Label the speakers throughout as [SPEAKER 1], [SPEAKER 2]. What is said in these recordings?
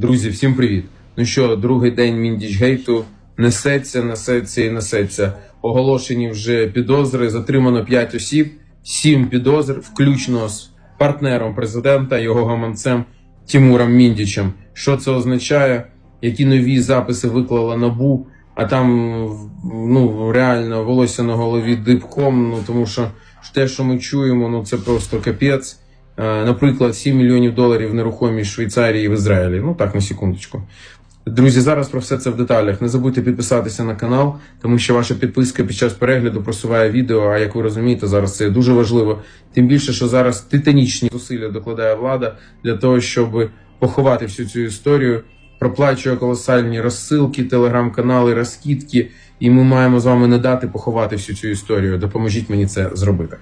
[SPEAKER 1] Друзі, всім привіт! Ну що, другий день Міндічгейту несеться, несеться і несеться. Оголошені вже підозри. Затримано 5 осіб, 7 підозр, включно з партнером президента, його гаманцем Тимуром Міндічем. Що це означає? Які нові записи виклала набу? А там ну реально волосся на голові дибком. Ну тому що те, що ми чуємо, ну це просто капець. Е, Наприклад, 7 мільйонів доларів нерухомість Швейцарії в Ізраїлі. Ну так, на секундочку. Друзі, зараз про все це в деталях. Не забудьте підписатися на канал, тому що ваша підписка під час перегляду просуває відео. А як ви розумієте, зараз це дуже важливо. Тим більше, що зараз титанічні зусилля докладає влада для того, щоб поховати всю цю історію. Проплачує колосальні розсилки, телеграм-канали, розкидки, і ми маємо з вами не дати поховати всю цю історію. Допоможіть мені це зробити.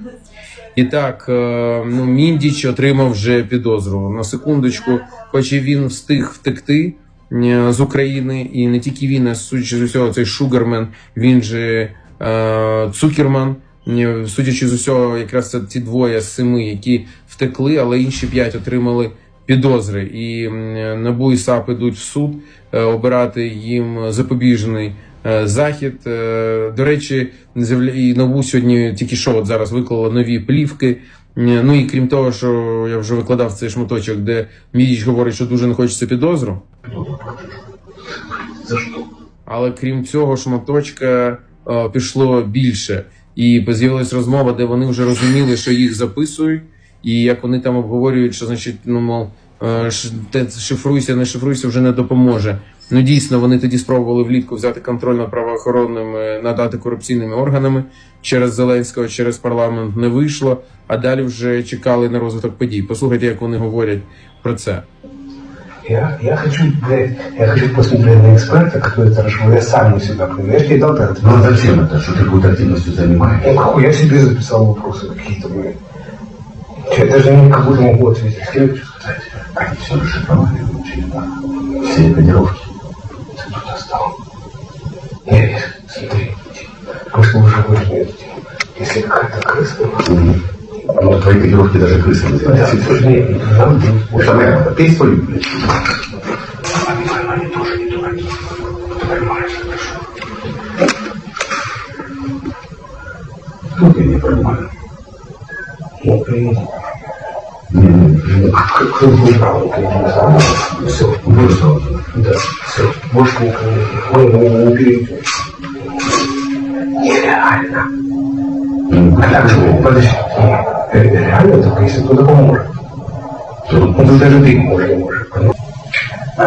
[SPEAKER 1] І так, е, ну Міндіч отримав вже підозру. На секундочку, хоч і він встиг втекти е, з України, і не тільки він, а судячи з усього, цей Шугармен, він же е, Цукерман. Е, Судячи з усього, якраз це ті двоє з семи, які втекли, але інші п'ять отримали підозри. І НАБУ і САП ідуть в суд е, обирати їм запобіжний захід. Е, До речі, і НАБУ сьогодні тільки що от зараз виклало нові плівки. Е, Ну і крім того, що я вже викладав цей шматочок, де Мідіч говорить, що дуже не хочеться підозру. Але крім цього шматочка е, пішло більше. І з'явилась розмова, де вони вже розуміли, що їх записують, і як вони там обговорюють, що значить, ну мов е, шифруйся, не шифруйся вже не допоможе. Ну дійсно, вони тоді спробували влітку взяти контроль над правоохоронними над антикорупційними органами через Зеленського, через парламент не вийшло. А далі вже чекали на розвиток подій. Послухайте, як вони говорять про це.
[SPEAKER 2] Я, я хочу, блядь, я хочу после, блядь, на эксперта, который это расшифровал, я сам на себя пойму. Я тебе дал этот.
[SPEAKER 3] Ну а зачем это, что ты какой-то активностью занимаешься?
[SPEAKER 2] Ну, какой, я себе записал вопросы какие-то, блядь. Че, я даже не как будто могу ответить. С кем сказать?
[SPEAKER 3] Они все расшифровали внутри, да. Все кодировки.
[SPEAKER 2] Нет, смотри, Пушкин уже выжмет. Если какая-то крыса...
[SPEAKER 3] Ну, твои котировки даже крысы называются.
[SPEAKER 2] Да, слушай, нет,
[SPEAKER 3] там... Там ты свою, блядь.
[SPEAKER 2] Они тоже не дураки. Ты понимаешь, хорошо.
[SPEAKER 3] Тут я не понимаю.
[SPEAKER 2] Ну, я понимаю.
[SPEAKER 3] Мгм.
[SPEAKER 2] Кто не прав, ты не знал. Все,
[SPEAKER 3] Ну что?
[SPEAKER 2] да, все, больше никого не, он не, не перейдет. Нереально.
[SPEAKER 3] Ну,
[SPEAKER 2] А так что, подожди, э, реально только если кто-то поможет.
[SPEAKER 3] Кто?
[SPEAKER 2] Ну, тут даже ты можешь, не можешь. понимаешь?